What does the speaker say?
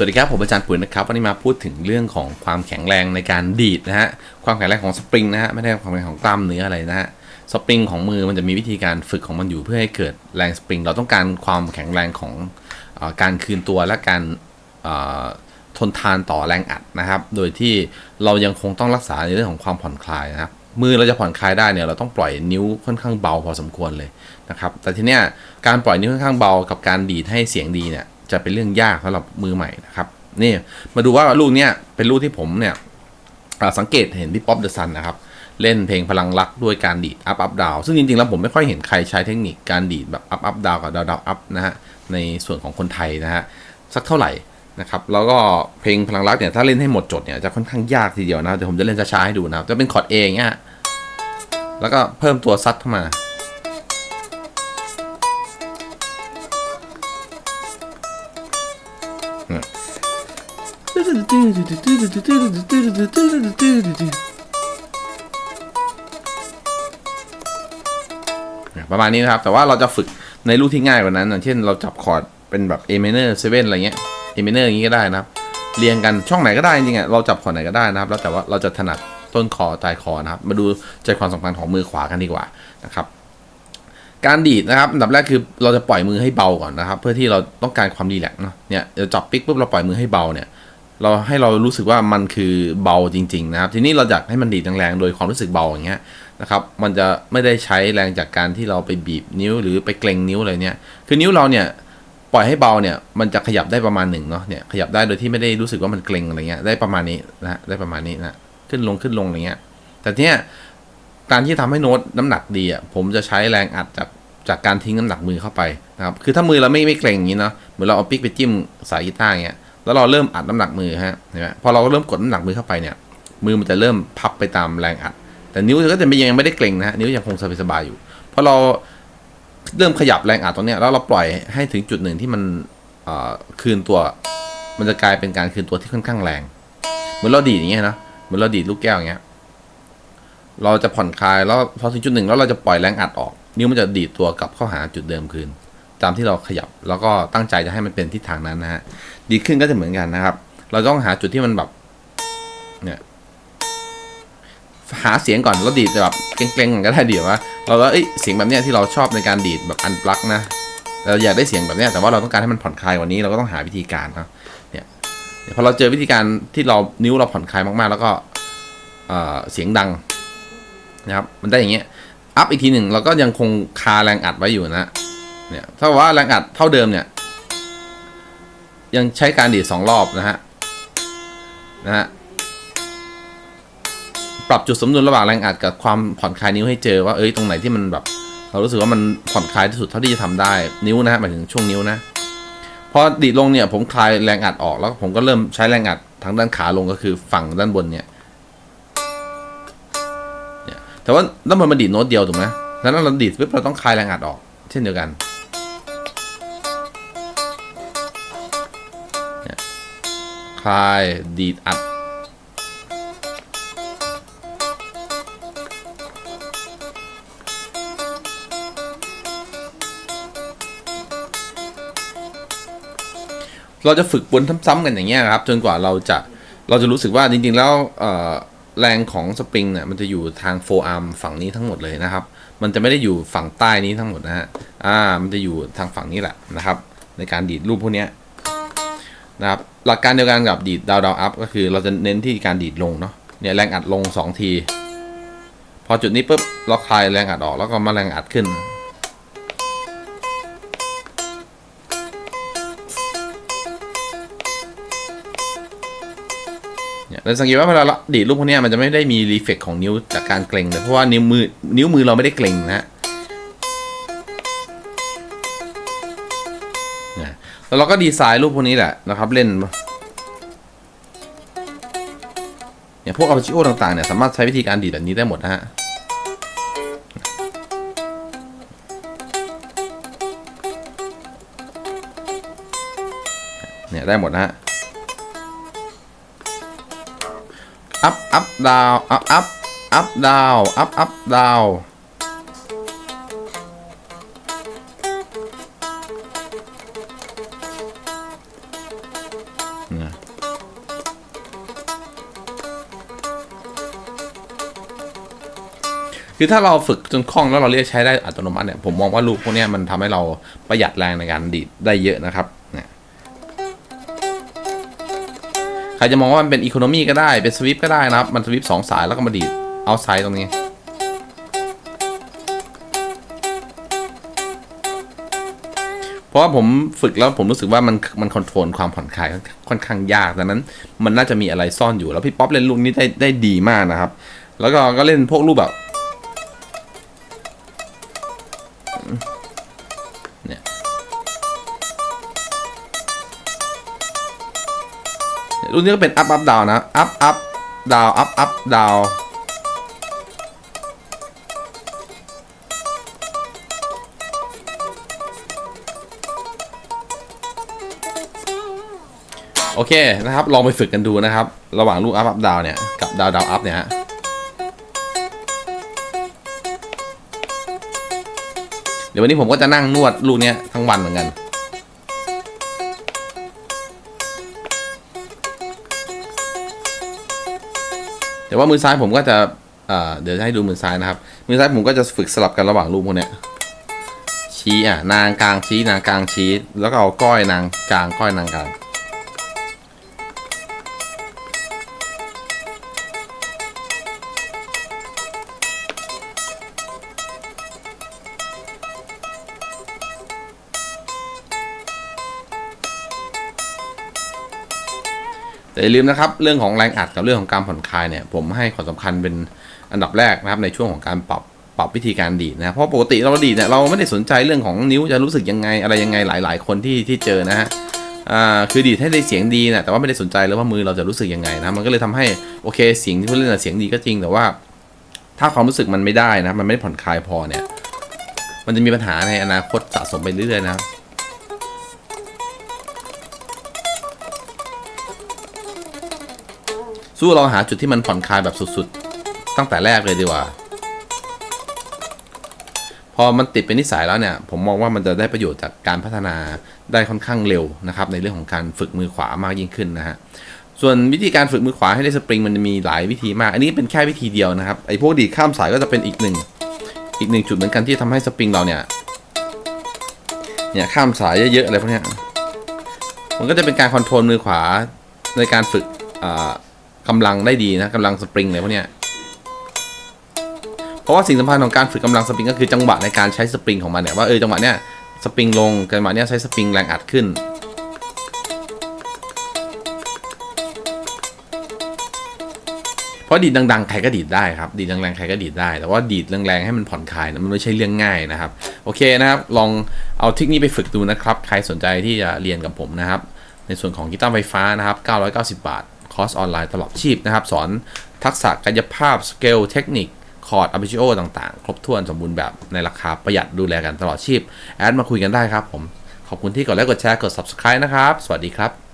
สวัสดีครับผมอาจารย์ปุ๋ยนะครับวันนี้มาพูดถึงเรื่องของความแข็งแรงในการดีดนะฮะความแข็งแรงของสปริงนะฮะไม่ได้ความแข็งแรงของกล้ามเนื้ออะไรนะฮะสปริงของมือมันจะมีวิธีการฝึกของมันอยู่เพื่อให้เกิดแรงสปริง เราต้องการความแข็งแรงของอการคืนตัวและการทนทานต่อแรงอัดนะครับ โดยที่เรายังคงต้องรักษาในเรื่องของความผ่อนคลายนะครับมือเราจะผ่อนคลายได้เนี่ยเราต้องปล่อยนิ้วค่อนข้างเบาพอสมควรเลยนะครับแต่ทีเนี้ยการปล่อยนิ้วค่อนข้างเบากับการดีดให้เสียงดีเนี่ย จะเป็นเรื่องยากสำหรับมือใหม่นะครับนี่มาดูว่าลูกเนี้ยเป็นลูกที่ผมเนี่ยสังเกตเห็นพี่ป๊อปเดอะซันนะครับ เล่นเพลงพลังรักด้วยการดีดอัพอัพดาวซึ่งจริงๆ แล้วผมไม่ค่อยเห็นใครใช้เทคนิคการดีดแบบอัพอัพดาวกับดาวดาวอัพนะฮะในส่วนของคนไทยนะฮะสักเท่าไหร่นะครับแล้วก็เพลงพลังรักเนี่ยถ้าเล่นให้หมดจดเนี่ยจะค่อนข้างยากทีเดียวนะเดี๋ยวผมจะเล่นช้าๆให้ดูนะครับจะเป็นคอร์ดเองเนี่ยแล้วก็เพิ่มตัวซัดเข้ามา ประมาณนี้นะครับ แต่ว่าเราจะฝึกในลูกที่ง่ายกว่านั้นอย่างเช่นเราจับคอร์ดเป็นแบบ A minor 7อะไรเงี้ย A minor อย่างงี้ก็ได้นะครับ เรียงกันช่องไหนก็ได้จริงๆอะเราจับคอร์ดไหนก็ได้นะครับ แล้วแต่ว่าเราจะถนัดต้นคอปลายคอนะครับ มาดูใจความสำคัญของมือขวากันดีกว่านะครับการดีดนะครับอันดับแรกคือเราจะปล่อยมือให้เบาก่อนนะครับ เพื่อที่เราต้องการความรีแลกซ์เนาะเนี่ยเราจับปิกปุ๊บเราปล่อยมือให้เบาเนี่ย เราให้เรารู้สึกว่ามันคือเบาจริง ๆ นะครับ ทีนี้เราอยากให้มันดีดแรงๆโดยความรู้สึกเบาอย่างเงี้ยนะครับ มันจะไม่ได้ใช้แรงจากการที่เราไปบีบนิ้วหรือไปเกรงนิ้วอะไรเนี่ย คือนิ้วเราเนี่ยปล่อยให้เบาเนี่ยมันจะขยับได้ประมาณหนึ่งเนาะเนี่ยขยับได้โดยที่ไม่ได้รู้สึกว่ามันเกรงอะไรเงี้ยได้ประมาณนี้นะได้ประมาณนี้นะขึ้นลงขึ้นลงอะไรเงี้ยแต่เนี่ยการที่ทำให้โน้ตน้ำหนักดีอะผมจะใช้แรงอัดจากจากการทิ้งน้ำหนักมือเข้าไปนะครับคือถ้ามือเราไม่ไม่เกรงอย่างนี้เนาะเหมือนเราเอาปิ๊กไปจิ้มสายกีตาร์เงี้ย แล้วเราเริ่มอัดน้ำหนักมือฮะเห็นไหมพอเราเริ่มกดน้ำหนักมือเข้าไปเนี่ย มือมันจะเริ่มพับไปตามแรงอัด แต่นิ้วก็จะยังไม่ได้เกร็งนะฮะนิ้วยังคงสบายๆอยู่พราะเราเริ่มขยับแรงอัดตรงเนี้ยแล้วเราปล่อยให้ถึงจุดหนึ่งที่มันคืนตัว มันจะกลายเป็นการคืนตัวที่ค่อนข้างแรง เหมือนเราดีดอย่างเงี้ยนะเหมือนเราดีดลูกแก้วอย่างเงี้ยเราจะผ่อนคลายแล้วพอถึงจุดหนึ่งแล้วเราจะปล่อยแรงอัดออก นิ้วมันจะดีดตัวกลับเข้าหาจุดเดิมคืน ตามที่เราขยับ แล้วก็ตั้งใจจะให้มันเป็นทิศทางนั้นนะฮะดีขึ้นก็จะเหมือนกันนะครับ เราต้องหาจุดที่มันแบบเนี่ยหาเสียงก่อนแล้วดีดแบบเกร็งๆก็ได้เดี๋ยวว่าเราก็เอ้ยเสียงแบบเนี้ยที่เราชอบในการดีดแบบอันปลักนะเราอยากได้เสียงแบบเนี้ยแต่ว่าเราต้องการให้มันผ่อนคลายกว่านี้เราก็ต้องหาวิธีการเนาะเนี่ยพอเราเจอวิธีการที่เรานิ้วเราผ่อนคลายมากๆ แล้วก็เสียงดังนะครับมันได้อย่างเงี้ยอัพอีกทีหนึ่งเราก็ยังคงคาแรงอัดไว้อยู่นะ เนี่ยถ้าว่าแรงอัดเท่าเดิมเนี่ย ยังใช้การดีดสองรอบนะฮะนะฮะปรับจุดสมดุลระหว่างแรงอัดกับความผ่อนคลายนิ้วให้เจอว่าเอ้ยตรงไหนที่มันแบบ เรารู้สึกว่ามันผ่อนคลายที่สุดเท่าที่จะทำได้นิ้วนะฮะหมายถึงช่วงนิ้วนะพอดีดลงเนี่ยผมคลายแรงอัดออกแล้ว ผมก็เริ่มใช้แรงอัดทางด้านขาลงก็คือฝั่งด้านบนเนี่ยเนี่ยแต่ว่าด้านบนมันดีดโน้ตเดียวถูกไหมดังนั้นเราดีดปุ๊บเราต้องคลายแรงอัดออก เช่นเดียวกัน คลาย ดีดอัด เราจะฝึกวนซ้ำๆกันอย่างเงี้ยครับ จนกว่าเราจะเราจะรู้สึกว่าจริงๆแล้วแรงของสปริงเนี่ยมันจะอยู่ทางโฟอาร์มฝั่งนี้ทั้งหมดเลยนะครับ มันจะไม่ได้อยู่ฝั่งใต้นี้ทั้งหมดนะฮะ อ่า มันจะอยู่ทางฝั่งนี้แหละนะครับ ในการดีดรูปพวกเนี้ย นะครับหลักการเดียวกันกับดีดดาวดาวอัพก็คือเราจะเน้นที่การดีดลงเนาะเนี่ยแรงอัดลงสองที พอจุดนี้ปุ๊บเราคลายแรงอัดออกแล้วก็มาแรงอัดขึ้น เนี่ยเราสังเกตว่าเวลาเราดีดลูกพวกนี้มันจะไม่ได้มีรีเฟกของนิ้วจากการเกร็งเลยเพราะว่านิ้วมือนิ้วมือเราไม่ได้เกร็งนะ แล้วเราก็ดีไซน์รูปพวกนี้แหละนะครับเล่นเนี่ยพวกอัลจิโอต่างๆเนี่ยสามารถใช้วิธีการดีดแบบนี้ได้หมดนะฮะเนี่ยได้หมดนะฮะ up up down up up up down up up down น คือถ้าเราฝึกจนคล่องแล้วเราเรียกใช้ได้อัตโนมัติเนี่ยผมมองว่าลูกพวกนี้มันทำให้เราประหยัดแรงในการดีดได้เยอะนะครับเนี่ยใครจะมองว่ามันเป็นอีโคโนมีก็ได้ เป็นสวิปก็ได้นะครับ มันสวิปสองสายแล้วก็มาดีดเอาไซด์ตรงนี้ เพราะว่าผมฝึกแล้วผมรู้สึกว่ามันมันคอนโทรลความผ่อนคลายค่อนข้างยากดังนั้น มันน่าจะมีอะไรซ่อนอยู่แล้วพี่ป๊อปเล่นลูกนี้ได้ได้ดีมากนะครับ แล้วก็ก็เล่นพวกรูปแบบ รุ่นนี้ก็เป็นอัพอัพดาวนะอัพอัพดาวอัพอัพดาวโอเคนะครับ ลองไปฝึกกันดูนะครับ ระหว่างลูกอัพอัพดาวเนี่ย กับดาวดาวอัพเนี่ยฮะเดี๋ยววันนี้ผมก็จะนั่งนวดลูกเนี้ยทั้งวันเหมือนกัน แต่ว่ามือซ้ายผมก็จะเดี๋ยวจะให้ดูมือซ้ายนะครับ มือซ้ายผมก็จะฝึกสลับกันระหว่างลูกพวกเนี้ยชี้อะนางกลางชี้นางกลางชี้ แล้วก็เอาก้อยนางกลางก้อยนางกลาง แต่อย่าลืมนะครับเรื่องของแรงอัดกับเรื่องของการผ่อนคลายเนี่ยผมให้ความสำคัญเป็นอันดับแรกนะครับในช่วงของการปรับปรับวิธีการดีดนะเพราะปกติเราดีดเนี่ยเราไม่ได้สนใจเรื่องของนิ้วจะรู้สึกยังไงอะไรยังไงหลาย ๆ คนที่ที่เจอนะฮะอ่าคือดีดให้ได้เสียงดีนะแต่ว่าไม่ได้สนใจเลยว่ามือเราจะรู้สึกยังไงนะมันก็เลยทำให้โอเคเสียงที่เขาเล่นเสียงดีก็จริงแต่ว่า ถ้าความรู้สึกมันไม่ได้นะมันไม่ได้ผ่อนคลายพอเนี่ย มันจะมีปัญหาในอนาคตสะสมไปเรื่อยๆนะ สู้เราหาจุดที่มันผ่อนคลายแบบสุดๆ ตั้งแต่แรกเลยดีกว่า พอมันติดเป็นนิสัยแล้วเนี่ย ผมมองว่ามันจะได้ประโยชน์จากการพัฒนาได้ค่อนข้างเร็วนะครับ ในเรื่องของการฝึกมือขวามากยิ่งขึ้นนะฮะส่วนวิธีการฝึกมือขวาให้ได้สปริงมันมีหลายวิธีมาก อันนี้เป็นแค่วิธีเดียวนะครับไอ้พวกดีดข้ามสายก็จะเป็นอีกหนึ่งอีกหนึ่งจุดเหมือนกันที่ทำให้สปริงเราเนี่ยเนี่ยข้ามสายเยอะๆอะไรพวกเนี้ยมันก็จะเป็นการคอนโทรลมือขวาในการฝึกอ่า กำลังได้ดีนะกำลังสปริงอะไรพวกเนี้ยเพราะว่าสิ่งสำคัญของการฝึกกำลังสปริงก็คือจังหวะในการใช้สปริงของมันเนี่ยว่าเออจังหวะเนี้ยสปริงลงจังหวะเนี้ยใช้สปริงแรงอัดขึ้นเพราะดีดดังๆ ใครก็ดีดได้ครับดีดแรงๆใครก็ดีดได้ แต่ว่าดีดแรงๆให้มันผ่อนคลายนะมันไม่ใช่เรื่องง่ายนะครับ โอเคนะครับลองเอาเทคนิคไปฝึกดูนะครับ ใครสนใจที่จะเรียนกับผมนะครับ ในส่วนของกีตาร์ไฟฟ้านะครับ 990 บาท อร์สออนไลน์ตลอดชีพนะครับ สอนทักษะกายภาพสเกลเทคนิคคอร์ดอาร์ g ิโอต่างๆ ครบถ้วนสมบูรณ์แบบในราคาประหยัดดูแลกันตลอดชีพ แอดมาคุยกันได้ครับผม ขอบคุณที่กดไลค์กดแชร์กด subscribe นะครับ สวัสดีครับ